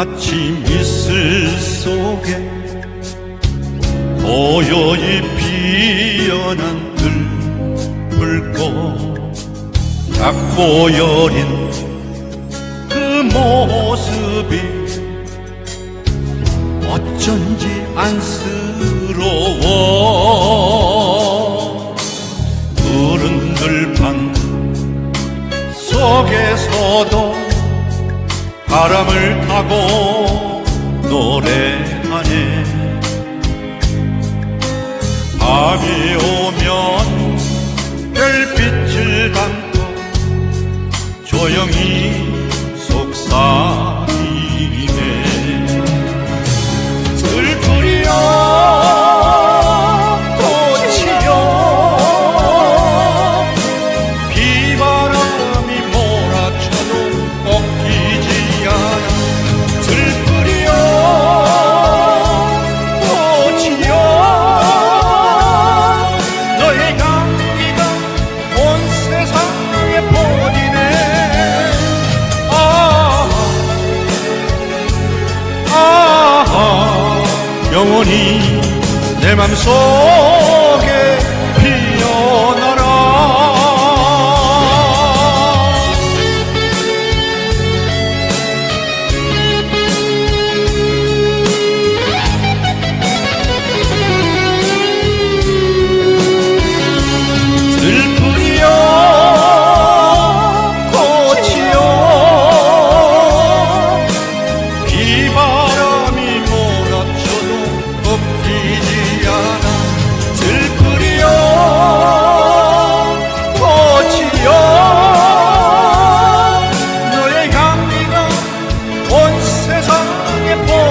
아침 이슬 속에 고요히 피어난 들불꽃 작고 여린 그 모습이 어쩐지 안쓰러워. 푸른 들판 속에서도 바람을 타고 노래하네. 밤이 오 영원히 내 맘속 Depois